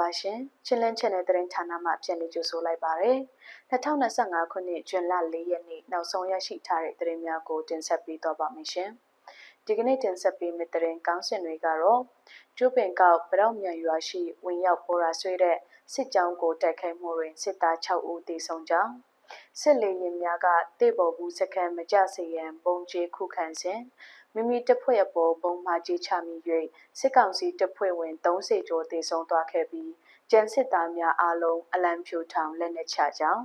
ပါရှင်ချင်းလင်း channel သတင်းဌာနမှပြန်လည်ကြိုဆိုလိုက်ပါရစေ2025ခုနှစ်ဇွန်လ4ရက်နေ့နောက်ဆုံးရရှိထားတဲ့သတင်းများကိုတင်ဆက်ပေးတော့ပါမယ်ရှင်ဒီကနေ့တင်ဆက်ပေးမယ့်သတင်းကောင်းစင်တွေကတော့ကျိုးပင်ကောက်ပရောက်မြန်ရွာရှိဝင်ရောက်ပေါ်ရာဆွေးတဲ့စစ်ကြောင်းကိုတိုက်ခိုက်မှုတွင်စစ်သား6ဦးသေဆုံးကြောင်းစစ်လေယာဉ်များကတေပေါ်ဘူးစခန်းမကြစေရန်ပုံကျဲခုခံစဉ် မိမိတပ်ဖွဲ့အပေါ်ဘုံမှကြီးချမိ၍စစ်ကောင်စီတပ်ဖွဲ့ဝင်30ကျော်သေဆုံးသွားခဲ့ပြီးကျန်စစ်သားများအားလုံးအလံဖြူထောင်လက်နက်ချကြောင်း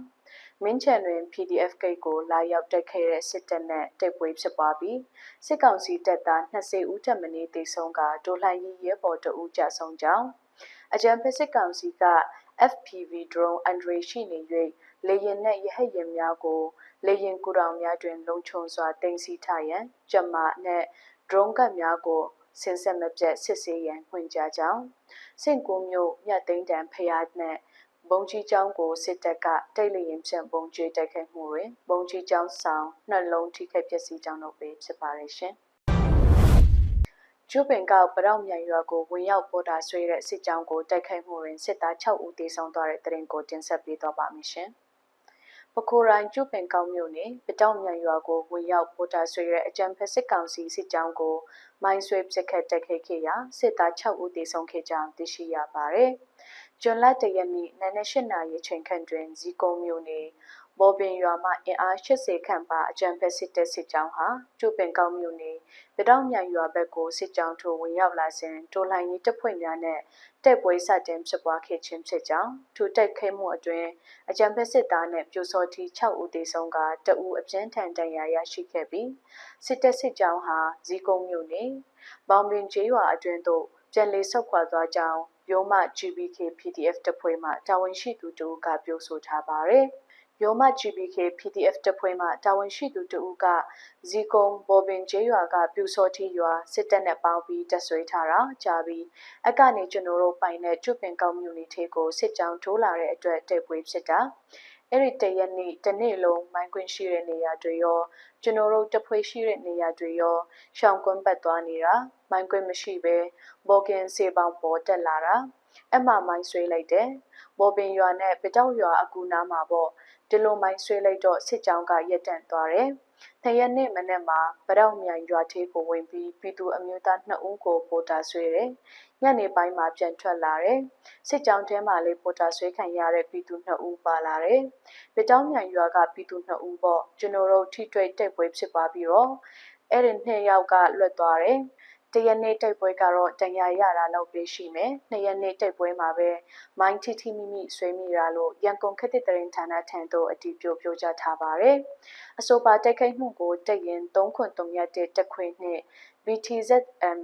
မင်းချန်တွင် PDF ဂိတ်ကိုလာရောက်တက်ခဲ့တဲ့စစ်တပ်နဲ့တိုက်ပွဲဖြစ်ပွားပြီးစစ်ကောင်စီတပ်သား20ဦးထပ်မံသေဆုံးကဒိုလှိုင်းရဲဘော်တဦးကြဆုံးကြောင်းအကြံဖက်စစ်ကောင်စီက FPV drone အန်ဒရီရှိနေ၍ လေယာဉ်နှင့်ရဟတ်ယာဉ်များကိုလေယာဉ်ကူတောင်များတွင် လုံခြုံစွာတင်စီထားရန်ကျမနှင့် drone ကတ်များကိုစင်ဆက်မပြတ်စစ်ဆေးရန်ညွှန်ကြားကြောင်းစင့်ကိုမျိုးမြတ်သိန်းတန်ဖျားနှင့်ဘုံကြီးကျောင်းကိုစစ်တပ်ကတိတ်လျင်ဖြန့်ဘုံကျွေးတိုက်ခိုက်မှုတွင်ဘုံကြီးကျောင်းဆောင်နှလုံးထိခိုက်ပျက်စီးကြောင်းတို့ပဲဖြစ်ပါရရှင်ကျူပင်ကောက်ပရောက်မြန်ရွာကိုဝင်ရောက်ပေါ်တာဆွေးတဲ့စစ်ကြောင်းကိုတိုက်ခိုက်မှုတွင်စစ်သား6ဦးသေဆုံးသွားတဲ့တရင်ကိုတင်ဆက်ပေးတော့ပါမယ်ရှင်။ ပခိုရိုင်ကျုပင်ကောင်းမြို့နယ်ပတောက်မြန်ရွာကိုဝင်ရောက်ပေါ်တာဆွေတဲ့အကြံဖက်စစ်ကောင်စီစစ်ကြောင်းကိုမိုင်းဆွဲပစ်ခတ်တိုက်ခိုက်ခဲ့ရာစစ်သား6ဦးသေဆုံးခဲ့ကြောင်းသိရှိရပါတယ်။ကျွန်းလတရက်နေ့နနက်၈နာရီချိန်ခန့်တွင်ဇီကုံမြို့နယ် ဘော်ပင်ရွာမှအင်အား80ခန့်ပါအကြံဖက်စစ်တပ်စစ်ကြောင်းဟာကျုပင်ကောင်းမြို့နယ်ပတောက်မြန်ရွာဘက်ကိုစစ်ကြောင်းထိုးဝင်ရောက်လာစဉ်တိုလိုင်းကြီးတပ်ဖွဲ့များနဲ့တိုက်ပွဲစတင်ဖြစ်ပွားခဲ့ခြင်းဖြစ်ကြောင်းထိုတိုက်ခဲမှုအတွင်းအကြံဖက်စစ်သားနဲ့ပြိုစောတိ6ဦးသေဆုံးကတအူအပြင်းထန်ဒဏ်ရာရရှိခဲ့ပြီးစစ်တပ်စစ်ကြောင်းဟာဇီကုံမြို့နယ်ဘောင်ပင်ကျေးရွာအတွင်းသို့ပြန်လည်ဆုတ်ခွာသွားကြောင်းရိုးမ GBK PDF တပ်ဖွဲ့မှတာဝန်ရှိသူတို့ကပြောဆိုထားပါတယ်။ ရိုမ GBK PDF တပ်ဖွဲ့မှတာဝန်ရှိသူတဦးကဇီကုံဘော်ပင်ကျေးရွာကပြူစောတိရွာစစ်တပ်နဲ့ပေါင်းပြီးတပ်ဆွဲထားတာကြာပြီးအကနေကျွန်တော်တို့ပိုင်တဲ့ကျွပင်ကောက်မြို့နယ်ထဲကိုစစ်ကြောင်းထိုးလာတဲ့အတွက်တိုက်ပွဲဖြစ်တာအဲ့ဒီတရက်နေ့တနေ့လုံးမိုင်းကွင်းရှိတဲ့နေရာတွေရောကျွန်တော်တို့တဖွဲရှိတဲ့နေရာတွေရောရှောင်းကွန်းပတ်သွားနေတာမိုင်းကွင်းမရှိဘဲဘော်ကင်စေပေါင်းပေါ်တက်လာတာအမှမိုင်းဆွဲလိုက်တယ်ဘော်ပင်ရွာနဲ့ပတောက်ရွာအကူနားမှာပေါ့ ဒီလိုမိုင်းဆွဲလိုက်တော့စစ်ကြောင်းကရက်တန့်သွားတယ်။နှစ်ရက်နေ့မနေ့မှာဗရောက်မြိုင်ရွာသေးကိုဝင်ပြီးပြည်သူအမျိုးသား2ဦးကိုပိုတာဆွဲတယ်။ညနေပိုင်းမှာပြန်ထွက်လာတယ်။စစ်ကြောင်းထဲမှာလေးပိုတာဆွဲခံရတဲ့ပြည်သူ2ဦးပါလာတယ်။ဗတောင်းမြိုင်ရွာကပြည်သူ2ဦးပေါ့ကျွန်တော်တို့ထိတွေ့တိုက်ပွဲဖြစ်သွားပြီးတော့အဲ့ဒီနှစ်ယောက်ကလွတ်သွားတယ်။ တရက်နေ့တိုက်ပွဲကတော့တန်ရာရတာလောက်ပဲရှိမယ်။နှစ်ရက်နေ့တိုက်ပွဲမှာပဲမိုင်းတီတီမိမိဆွေးမိတာလို့ရန်ကုန်ခက်တဲ့တရင်ဌာနထံသို့အတည်ပြုပြောကြားထားပါတယ်။အဆိုပါတိုက်ခိုက်မှုကိုတက်ရင်3.3ရက်တဲ့တက်ခွေနှင့် BTZM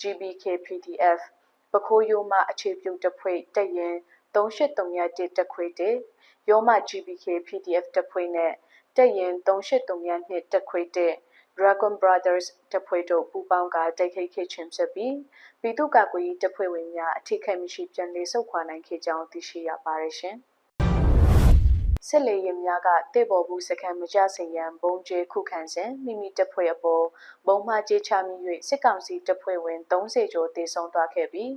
GBK PDF ပခိုးယိုမအခြေပြုတပ်ဖွဲ့တက်ရင်383ရက်တဲ့တက်ခွေတဲ့ယောမ GBK PDF တပ်ဖွဲ့နဲ့တက်ရင်383ရက်နှစ်တက်ခွေတဲ့ Dragon Brothers တပ်ဖွဲ့တို့ပူးပေါင်းကတိုက်ခိုက်ခဲ့ခြင်းဖြစ်ပြီးပြည်သူ့ကာကွယ်ရေးတပ်ဖွဲ့ဝင်များအထိခိုက်မရှိပြန်လည်ဆုတ်ခွာနိုင်ခဲ့ကြောင်းသိရှိရပါတယ်ရှင်။စစ်လေယာဉ်များကတေပေါ်ဘူးစခန်းမကြစင်ရန်ဘုံကျဲခုခံစဉ်မိမိတပ်ဖွဲ့အပေါ်ဘုံမှကြေးချမိ၍စစ်ကောင်စီတပ်ဖွဲ့ဝင်30ကျော်တေဆုံးသွားခဲ့ပြီး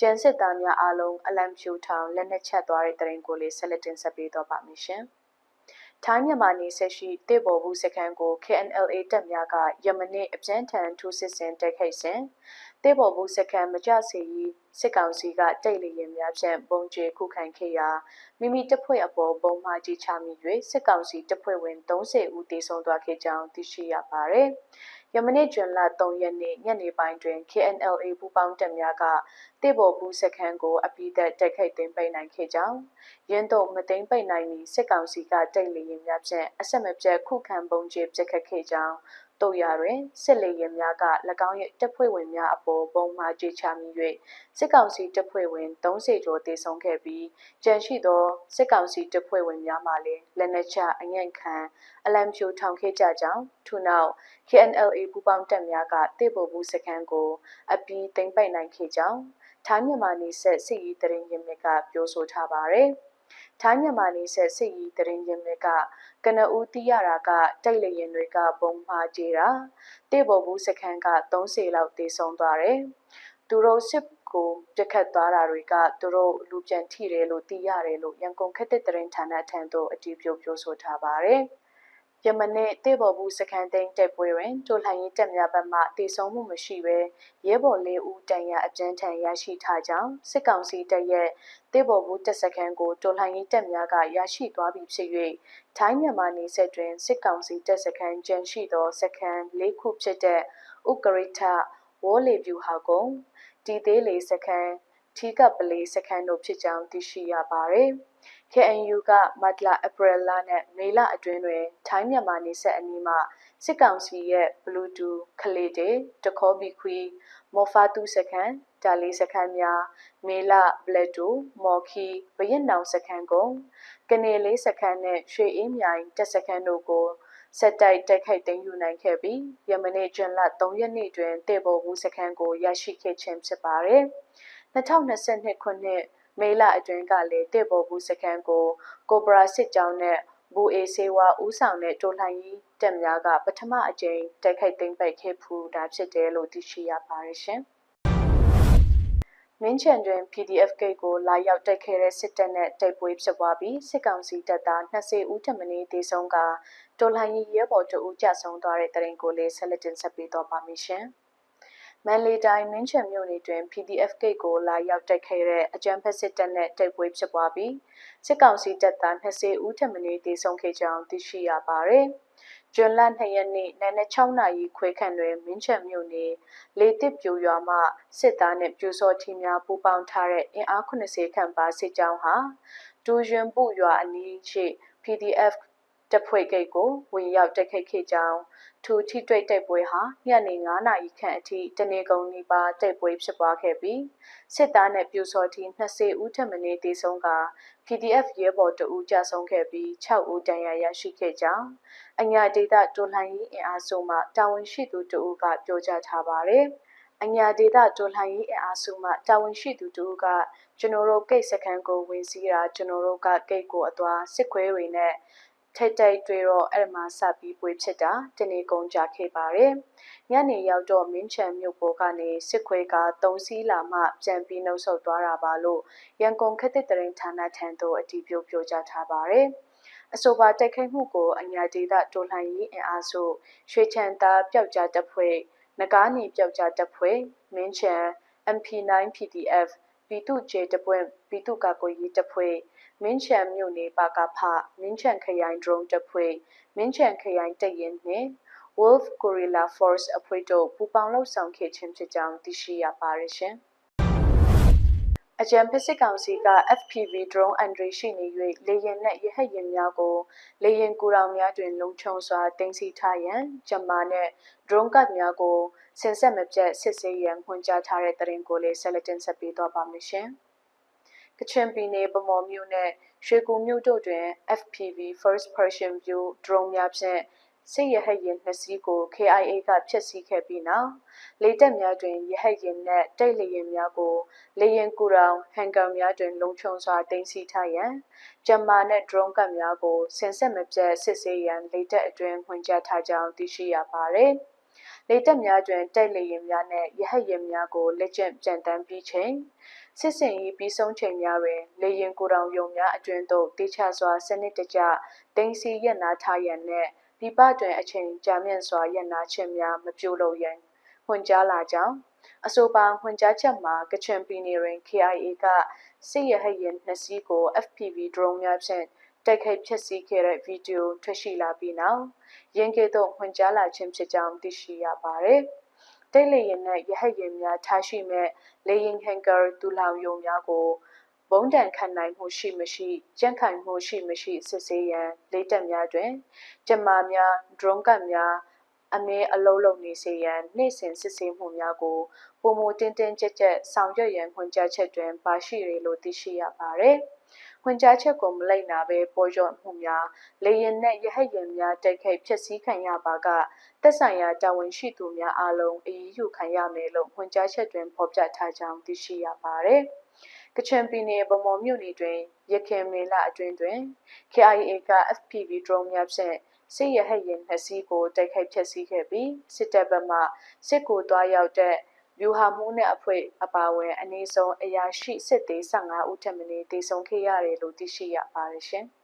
ကျန်စစ်သားများအလုံးအလံဖြူထောင်လက်နက်ချသွားတဲ့တရင်ကိုလေးဆက်လက်တင်ဆက်ပေးတော့ပါမယ်ရှင်။ ထိုင်းမြန်မာနယ်စပ်ရှိတစ်ဘော်ဘူးစခန်းကို KNLA တပ်များကယမနေ့အပြင်းထန်ထိုးစစ်ဆင်တိုက်ခိုက်စဉ်တစ်ဘော်ဘူးစခန်းမကြစေရေးစစ်ကောင်စီကတိတ်လျင်များဖြင့်ပုံကျဲခုခံခဲ့ရာမိမိတပ်ဖွဲ့အပေါ်ပုံမှားကြီးချမိ၍စစ်ကောင်စီတပ်ဖွဲ့ဝင်30ဦးသေဆုံးသွားခဲ့ကြောင်းသိရှိရပါသည်။ယမနေ့ဇွန်လ3ရက်နေ့ညနေပိုင်းတွင် KNLA ပူးပေါင်းတပ်များကတေဘော်ဘူးစခန်းကိုအပိသက်တိုက်ခိုက်သိမ်းပိုက်နိုင်ခဲ့ကြောင်းရင်းတို့မသိမ်းပိုက်နိုင်မီစစ်ကောင်စီကတိုက်လေရင်များဖြင့်အဆက်မပြတ်ခုခံပုံကျပစ်ခတ်ခဲ့ကြောင်း တို့ရတွင်စစ်လေရင်များက၎င်းရဲ့တပ်ဖွဲ့ဝင်များအပေါ်ပုံမှာကြေချမိ၍စစ်ကောင်စီတပ်ဖွဲ့ဝင်30ကျော်တေဆုံးခဲ့ပြီးကြန့်ရှိသောစစ်ကောင်စီတပ်ဖွဲ့ဝင်များမှလည်းလက်နက်ချအငန့်ခံအလံဖြူထောင်ခဲ့ကြကြောင်းထို့နောက် KNLA ပူးပေါင်းတပ်များကတေပေါ်ဘူးစခန်းကို အပြီးသိမ်းပိုက်နိုင်ခဲ့ကြောင်းထိုင်းမြန်မာနေဆက်စစ်ရေးတရင်ရမြစ်ကပြောဆိုထားပါတယ်။ ထိုင်းမြန်မာနေဆက်စစ်ရေးတရင်ရမြစ်ကကနဦးတီးရတာကတိုက်လေရင်တွေကဘုံမှာကြေတာတေပေါ်ဘူးစခန်းက30လောက်တေဆုံးသွားတယ်။သူတို့စစ်ကကိုပြက်ခတ်သွားတာတွေကသူတို့လူပြန်ထိတယ်လို့သိရတယ်လို့ရန်ကုန်ခက်တဲ့တရင်ဌာနထံသို့အတည်ပြုပြောဆိုထားပါတယ်။ ယမနေ့တေဘော်ဘူးစကန်သိန်းတက်ပွဲတွင်တိုလှန်ရေးတပ်များဘက်မှတည်ဆုံမှုမရှိဘဲရဲဘော်လေးဦးတန်ရာအကြမ်းထန်ရရှိထားကြောင်းစစ်ကောင်စီတပ်ရဲ့တေဘော်ဘူးတပ်စခန်းကိုတိုလှန်ရေးတပ်များကရရှိသွားပြီဖြစ်၍ထိုင်းမြန်မာနေဆက်တွင်စစ်ကောင်စီတပ်စခန်းကျန်ရှိသောစခန်း၄ခုဖြစ်တဲ့ဥကရိထဝေါ်လီဗျူဟာကုံတီသေးလေးစခန်းထီကပလေးစခန်းတို့ဖြစ်ကြောင်းသိရှိရပါသည်။ KNU ကမတ်လ၊ဧပြီလနဲ့မေလအတွင်းတွင် ထိုင်းမြန်မာနယ်စပ်အနီးမှစစ်ကောင်စီရဲ့ဘလူးတူးခလေးတေတခေါ်ဘီခွီမော်ဖာတူးစခန်းဒါလီစခန်းများမေလဘလက်တူမော်ခီဘရင်နောင်စခန်းကုန်ကနေလေးစခန်းနဲ့ရွှေအေးမြိုင်တက်စခန်းတို့ကိုဆက်တိုက်တိုက်ခိုက်သိမ်းယူနိုင်ခဲ့ပြီးယမနေ့ကျွန်းလ3ရက်နေ့တွင်တေဘော်ဘူးစခန်းကိုရရှိခဲ့ခြင်းဖြစ်ပါတယ်2022ခုနှစ် မေလအတွင်းကလည်းတစ်ပေါ်ဘူးစခန်းကိုကိုဘရာစစ်ကြောင်းနဲ့ဘူအေဆေဝါဦးဆောင်တဲ့တိုလှန်ရေးတပ်များကပထမအကြိမ်တိုက်ခိုက်သိမ်းပိုက်ခဲ့ဖူးတာဖြစ်တယ်လို့သိရှိရပါတယ်ရှင်။မင်းချန်တွင် PDF ဂိတ်ကိုလာရောက်တိုက်ခဲ့တဲ့စစ်တပ်နဲ့တိုက်ပွဲဖြစ်ပွားပြီးစစ်ကောင်စီတပ်သား20ဦးထပ်မံတေဆုံးကတိုလှန်ရေးရဲဘော်တို့ဦးကြဆုံးသွားတဲ့တရင်ကိုလေးဆက်လက်တင်ဆက်ပေးတော့ပါမယ်ရှင်။ မန်လေးတိုင်းမင်းချံမြို့နယ်တွင် PDF ဂိတ်ကိုလာရောက်တိုက်ခဲ့တဲ့အကြမ်းဖက်စစ်တပ်နဲ့တိုက်ပွဲဖြစ်ပွားပြီးစစ်ကောင်စီတပ်သား20ဦးထပ်မံတေဆုံးခဲ့ကြောင်းသိရှိရပါတယ်။ကျွန်းလ2ရက်နေ့နနက်6နာရီခွဲခန့်တွင်မင်းချံမြို့နယ်လေတစ်ပြူရွာမှစစ်သားနှင့်ပြူစောထီများပူးပေါင်းထားတဲ့အင်အား80ခန့်ပါစစ်ကြောင်းဟာဒူရင်ပုရွာအနီးရှိ PDF တပ်ဖွဲ့ဂိတ်ကိုဝင်ရောက်တိုက်ခိုက်ခဲ့ကြောင်းထိုထိတွေ့တိုက်ပွဲဟာညနေ9နာရီခန့်အထိတနေကုန်နီးပါးတိုက်ပွဲဖြစ်ပွားခဲ့ပြီးစစ်သားနဲ့ပြူစော်တီ20ဦးထပ်မံတေဆုံးက PDF ရဲဘော်တဦးကြာဆုံးခဲ့ပြီး6ဦးဒဏ်ရာရရှိခဲ့ကြောင်းအညာဒေတာတိုလှန်ရေးအင်အားစုမှတာဝန်ရှိသူတဦးကပြောကြားထားပါတယ်။အညာဒေတာတိုလှန်ရေးအင်အားစုမှတာဝန်ရှိသူတဦးကကျွန်တော်တို့ကိတ်စခန်းကိုဝင်စီးတာကျွန်တော်တို့ကကိတ်ကိုအသွားစစ်ခွဲတွေနဲ့ ထိတ်တိုက်တွေ့တော့အဲ့မှာစပြီးပွေဖြစ်တာတနေကုန်ကြခဲ့ပါတယ်။ညနေရောက်တော့မင်းချံမြို့ပေါ်ကနေစစ်ခွေးကတုံးစီးလာမှပြန်ပြီးနှုတ်ဆက်သွားတာပါလို့ရန်ကုန်ခက်တဲ့တရင်ဌာနထံသို့အတည်ပြုပြောကြားထားပါတယ်။အဆိုပါတိုက်ခိုက်မှုကိုအညာဒေသတိုလှန်ရေးအင်အားစုရွှေချန်သားပျောက်ကြားတပ်ဖွဲ့နဂါးနီပျောက်ကြားတပ်ဖွဲ့မင်းချံ MP9 PDF ပြည်သူ့ကျေတပ်ဖွဲ့ပြည်သူ့ကာကွယ်ရေးတပ်ဖွဲ့ မင်းချံမြို့နယ်ပါကဖမင်းချံခရိုင် drone တပ်ဖွဲ့မင်းချံခရိုင်တပ်ရင်းနှင့် Wolf Gorilla Force အဖွဲ့တို့ပူးပေါင်းလှုပ်ဆောင်ခဲ့ခြင်းဖြစ်ကြောင်းသိရှိရပါတယ်ရှင်။အကြံဖက်စစ်ကောင်စီက FPV drone entry ရှိနေ၍လေယာဉ်နှင့်ရဟတ်ယာဉ်များကိုလေယာဉ်ကူရောင်များတွင်လုံခြုံစွာတင်စီထားရန်ဂျမာနှင့် drone ကတ်များကိုစင်ဆက်မပြတ်စစ်ဆေးရန်ခွင့်ကြားထားတဲ့တရင်ကိုလေးဆက်လက်တင်ဆက်ပေးသွားပါမယ်ရှင်။ ကချင်ပြည်နယ်ဗမော်မြို့နယ်ရွှေကူမြို့တို့တွင် FPV First Person View drone များဖြင့်စစ်ရဟတ်ယာဉ်နှစ်စီးကို KIA ကဖျက်ဆီးခဲ့ပြီးနောက်လေတပ်များတွင်ရဟတ်ယာဉ်နှင့်တိုက်လေယာဉ်များကိုလေယာဉ်ကူရောင်ဟန်ကာများတွင် လုံခြုံစွာတင်စီထားရန်ဂျမ္မာနှင့် drone ကပ်များကိုဆင်ဆက်မပြတ်စစ်ဆေးရန်လေတပ်အတွင်းဝင်ကြားထားကြောင်းသိရှိရပါသည်လေတပ်များတွင်တိုက်လေယာဉ်များနှင့်ရဟတ်ယာဉ်များကိုလက်ကျင့်ပြန်တမ်းပြီးချိန် စစ်စင်ရေးပြီးဆုံးချိန်များတွင်လေရင်ကိုတောင်ယုံများအတွင်သို့တေချစွာစနစ်တကျတင်စီရက်နာထားရန်နှင့်ဒီပတွင်အချိန်ကြာမြင့်စွာရက်နာခြင်းများမပြုလုပ်ရန်ဟွန်ကြားလာကြောင်းအဆိုပါဟွန်ကြားချက်မှာကချင်ပြည်နယ်တွင် KIA ကစစ်ရဟတ်ယာဉ်နှစ်စီးကို FPV drone များဖြင့်တိုက်ခိုက်ဖျက်ဆီးခဲ့တဲ့ဗီဒီယိုထွက်ရှိလာပြီးနောက်ရင်းကဲ့သို့ဟွန်ကြားလာခြင်းဖြစ်ကြောင်းသိရှိရပါသည်။ တိတ်လေရင်နဲ့ရဟတ်ရင်များထားရှိမဲ့လေရင်ဟန်ကာတူလောင်ယုံများကိုဘုံတန်ခံနိုင်မှုရှိမရှိကြန့်ခိုင်မှုရှိမရှိစစ်ဆေးရန်လေးတက်များတွင်ကျမများ drone ကတ်များအမဲအလုံးလုံးနေစေရန်နေ့စဉ်စစ်ဆေးမှုများကိုပုံမတင်းတင်းကြပ်ကြပ်ဆောင်ရွက်ရန်ခွင့်ကြားချက်တွင်ပါရှိရလို့သိရှိရပါသည်။ ခွင့်ကြားချက်ကိုမလိုက်နာဘဲပေါ်ကျော်မှုများလေရင်နဲ့ရဟတ်ရင်များတိုက်ခိုက်ဖျက်ဆီးခံရပါကသက်ဆိုင်ရာတာဝန်ရှိသူများအားလုံးအရေးယူခံရမယ်လို့ဝန်ကြားချက်တွင်ဖော်ပြထားကြောင်းသိရှိရပါတယ်။ကချင်ပြည်နယ်ဗမော်မြို့နယ်တွင်ရခင်မေလအတွင်းတွင် KIA က FPV drone များဖြင့်စစ်ရဟတ်ယာဉ်နှစ်စီးကိုတိုက်ခိုက်ဖျက်ဆီးခဲ့ပြီးစစ်တပ်ဘက်မှစစ်ကိုတွားရောက်တဲ့ ဗျူဟာမှုနဲ့အဖွဲ့အပါအဝင်အနည်းဆုံးအရာရှိစစ်သေး15ဦးထက်မနည်းတေဆုံးခဲ့ရတယ်လို့သိရှိရပါတယ်ရှင်။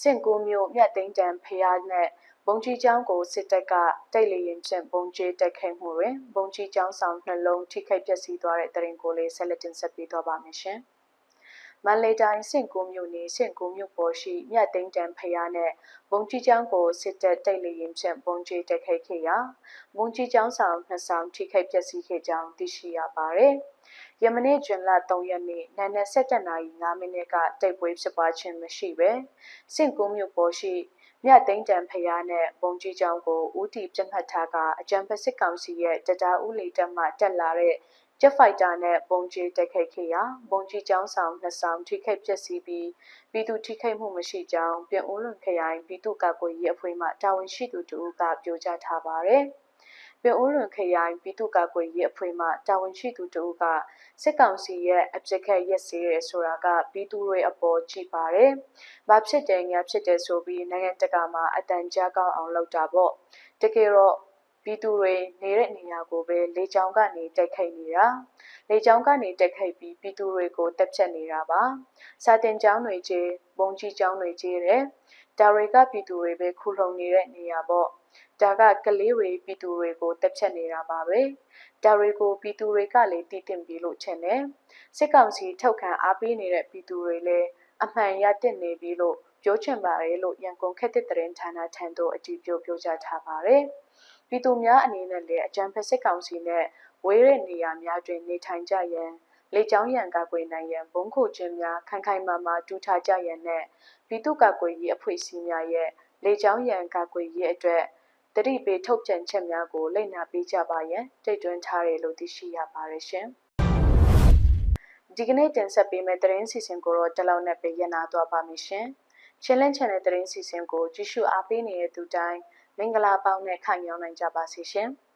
စင်ကူမျိုးမြတ်သိန်းတန်ဖျားနဲ့ဘုံကြီးကျောင်းကိုစစ်တပ်ကတိုက်လေရင်ဖြင့်ဘုံကျဲတိုက်ခိုက်မှုတွင်ဘုံကြီးကျောင်းဆောင်နှလုံးထိခိုက်ပျက်စီးသွားတဲ့တရင်ကိုလေးဆက်လက်တင်ဆက်ပေးသွားပါမယ်ရှင်။ မန္တလေးတိုင်းစင့်ကူးမြို့နယ်စင့်ကူးမြို့ပေါ်ရှိမြတ်သိန်းတန်ဖျားနဲ့ဘုံကြီးကျောင်းကိုစစ်တပ်တိုက်လေရင်ဖြင့်ဘုံကြီးတိုက်ခိုက်ခဲ့ရာဘုံကြီးကျောင်းဆောင်နှစ်ဆောင်ထိခိုက်ပျက်စီးခဲ့ကြောင်းသိရှိရပါတယ်။ယမနေ့ကျွန်းလ3ရက်နေ့နံနက်7:05မိနစ်ကတိုက်ပွဲဖြစ်ပွားခြင်းမရှိဘဲစင့်ကူးမြို့ပေါ်ရှိမြတ်သိန်းတန်ဖျားနဲ့ဘုံကြီးကျောင်းကိုဦးတီပြတ်မှတ်ထားကအကြံဖက်စစ်ကောင်စီရဲ့တရားဥလေတက်မှတက်လာတဲ့ ဂျက်ဖိုက်တာနဲ့ပုံကြီးတိုက်ခိုက်ခဲ့ရာပုံကြီးကျောင်းဆောင်နှစ်ဆောင်ထိခိုက်ပျက်စီးပြီးပြည်သူထိခိုက်မှုမရှိကြောင်းပြည်ဦးလွန်ခရိုင်ပြည်သူ့ကာကွယ်ရေးအဖွဲ့မှတာဝန်ရှိသူတို့ကပြောကြားထားပါတယ်။ပြည်ဦးလွန်ခရိုင်ပြည်သူ့ကာကွယ်ရေးအဖွဲ့မှတာဝန်ရှိသူတို့ကစစ်ကောင်စီရဲ့အပြစ်ခတ်ရက်စေးရဲဆိုတာကပြည်သူတွေအပေါ်ကြည့်ပါတယ်။ဘာဖြစ်တယ်ညာဖြစ်တယ်ဆိုပြီးနိုင်ငံတကာမှာအတန်ကြားကောင်းအောင်လုပ်တာပေါ့။တကယ်တော့ ပြည်သူတွေနေတဲ့နေရာကိုပဲလေကြောင်းကနေတိုက်ခိုက်နေတာလေကြောင်းကနေတိုက်ခိုက်ပြီးပြည်သူတွေကိုတပ်ဖြတ်နေတာပါစာတင်ကျောင်းတွေကြီးဘုံကြီးကျောင်းတွေကြီးတယ်ဒါတွေကပြည်သူတွေပဲခုလုံနေတဲ့နေရာပေါ့ဒါကကလေးတွေပြည်သူတွေကိုတပ်ဖြတ်နေတာပါပဲဒါတွေကိုပြည်သူတွေကလည်းတည်တင်ပြီးလို့ချင်တယ်စစ်ကောင်စီထောက်ခံအားပေးနေတဲ့ပြည်သူတွေလည်းအမှန်ရတင်နေပြီလို့ပြောချင်ပါတယ်လို့ရန်ကုန်ခက်တဲ့တရင်ဌာနထံသို့အကြည့်ပြောပြောကြားထားပါတယ်။ ပြည်သူများအနေနဲ့လည်းအကြံဖက်စစ်ကောင်စီနဲ့ဝေးတဲ့နေရာများတွင်နေထိုင်ကြရန်လေကြောင်းရန်ကာကွယ်နိုင်ရန်ဘုံခိုခြင်းများခိုင်ခိုင်မာမာတူထားကြရန်နဲ့ပြည်သူ့ကာကွယ်ရေးအဖွဲ့အစည်းများရဲ့လေကြောင်းရန်ကာကွယ်ရေးအတွက်တတိပေးထုတ်ပြန်ချက်များကိုလက်နာပေးကြပါရန်တိုက်တွန်းထားတယ်လို့သိရှိရပါတယ်ရှင်။ဒီကနေ့တင်ဆက်ပေးမယ့်သတင်းစီစဉ်ကိုတော့တလောက်နဲ့ပဲရနာသွားပါမယ်ရှင်။ချင်းလင်းချန်တဲ့သတင်းစီစဉ်ကိုကြည့်ရှုအားပေးနေတဲ့သူတိုင်း မင်္ဂလာပေါင်းနဲ့ခံရောက်နိုင်ကြပါစေရှင်။